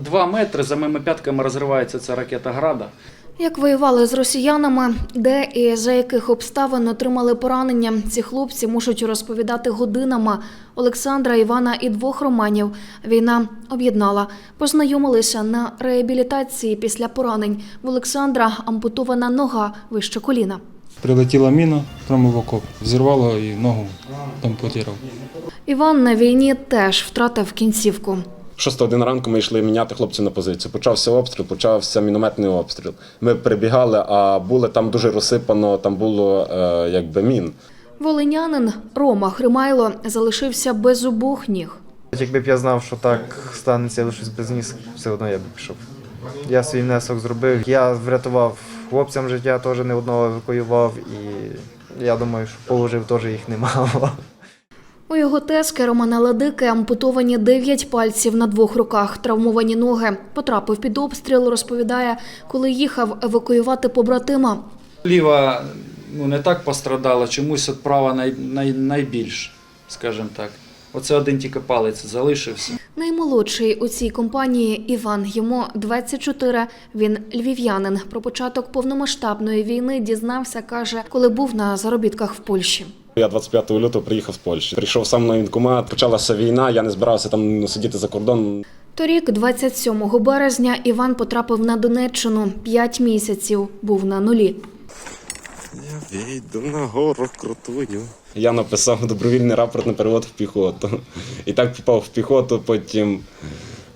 Два метри за моїми п'ятками розривається ця ракета града. Як воювали з росіянами, де і за яких обставин отримали поранення, ці хлопці можуть розповідати годинами. Олександра, Івана і двох романів війна об'єднала. Познайомилися на реабілітації після поранень. В Олександра ампутована нога вище коліна. Прилетіла міна прямо в окоп, взірвало і ногу там потірав. Іван на війні теж втратив кінцівку. Шоста година ранку ми йшли міняти хлопців на позицію. Почався обстріл, почався мінометний обстріл. Ми прибігали, а було там дуже розсипано, там було е, якби мін. Волинянин Рома Гримайло залишився без обох ніг. Якби б я знав, що так станеться, я лишусь без ніс, все одно я б пішов. Я свій внесок зробив. Я врятував хлопцям життя, теж не одного евакуював, і я думаю, що положив теж їх немало. У його тески Романа Ладики ампутовані 9 пальців на двох руках, травмовані ноги. Потрапив під обстріл, розповідає, коли їхав евакуювати побратима. Ліва ну, не так пострадала, чомусь от права най, най, найбільше, скажімо так. Оце один тільки палець залишився. Наймолодший у цій компанії Іван. Йому 24. Він львів'янин. Про початок повномасштабної війни дізнався, каже, коли був на заробітках в Польщі. Я 25 лютого приїхав з Польщі. Прийшов сам на вінкомат, почалася війна, я не збирався там ну, сидіти за кордоном. Торік, 27 березня, Іван потрапив на Донеччину. П'ять місяців був на нулі. Я вийду на гору крутую. Я написав добровільний рапорт на перевод в піхоту. І так попав в піхоту, потім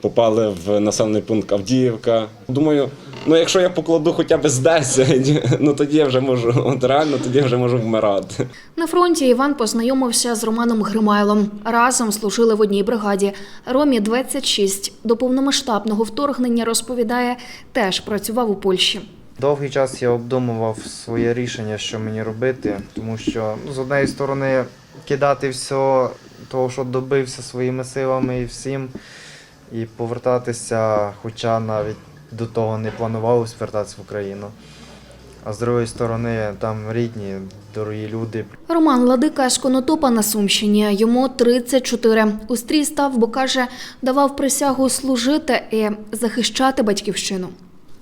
попали в населений пункт Авдіївка. Думаю, ну якщо я покладу хоча б з 10, ну тоді я вже можу, от реально тоді я вже можу вмирати. На фронті Іван познайомився з Романом Гримайлом. Разом служили в одній бригаді. Ромі 26. До повномасштабного вторгнення розповідає, теж працював у Польщі. Довгий час я обдумував своє рішення, що мені робити, тому що ну, з однієї сторони кидати все, того, що добився своїми силами і всім, і повертатися, хоча навіть до того не планувалось вертатися в Україну. А з другої сторони, там рідні, дорогі люди, Роман Ладика з Конотопа на Сумщині. Йому 34. Устрій стрій став, бо каже, давав присягу служити і захищати батьківщину.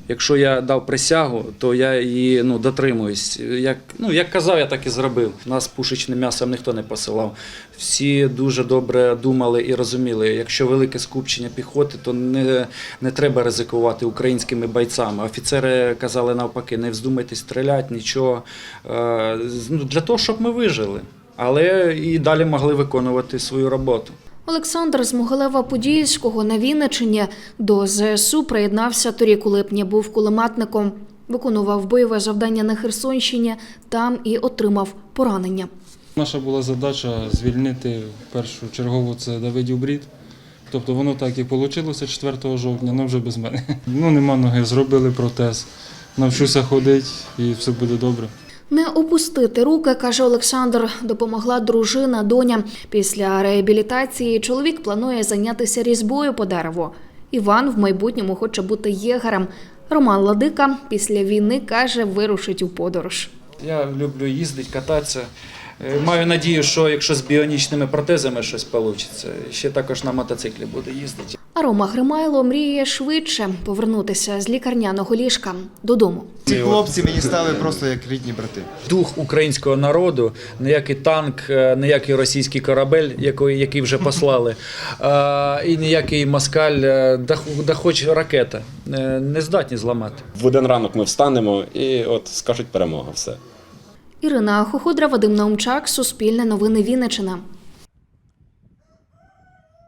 Якщо я дав присягу, то я її ну, дотримуюсь. Як, ну, як казав, я так і зробив. Нас пушечним м'ясом ніхто не посилав. Всі дуже добре думали і розуміли, якщо велике скупчення піхоти, то не, не треба ризикувати українськими бойцями. Офіцери казали навпаки, не вздумайте стріляти, нічого. Е, ну, Для того, щоб ми вижили. Але і далі могли виконувати свою роботу. Олександр з Могилева-Подільського на Вінничині до ЗСУ приєднався торік у липні. Був кулеметником, виконував бойове завдання на Херсонщині, там і отримав поранення. Наша була задача звільнити першу чергову це Давидів Брід. Тобто воно так і вийшло 4 жовтня, але вже без мене. Ну нема ноги, зробили протез. Навчуся ходити і все буде добре. Не опустити руки, каже Олександр, допомогла дружина, доня. Після реабілітації чоловік планує зайнятися різьбою по дереву. Іван в майбутньому хоче бути єгерем. Роман Ладика після війни каже, вирушить у подорож. Я люблю їздити, кататися. Е, Маю надію, що якщо з біонічними протезами щось вийде, ще також на мотоциклі буду їздити. А Рома Гримайло мріє швидше повернутися з лікарняного ліжка додому. Ці хлопці мені стали просто як рідні брати. Дух українського народу, ніякий танк, е, ніякий російський корабель, який, який вже послали, е, і ніякий москаль, е, да, да хоч ракета, не здатні зламати. В один ранок ми встанемо і от скажуть перемога все. Ірина Хоходра, Вадим Наумчак, Суспільне новини Вінниччина.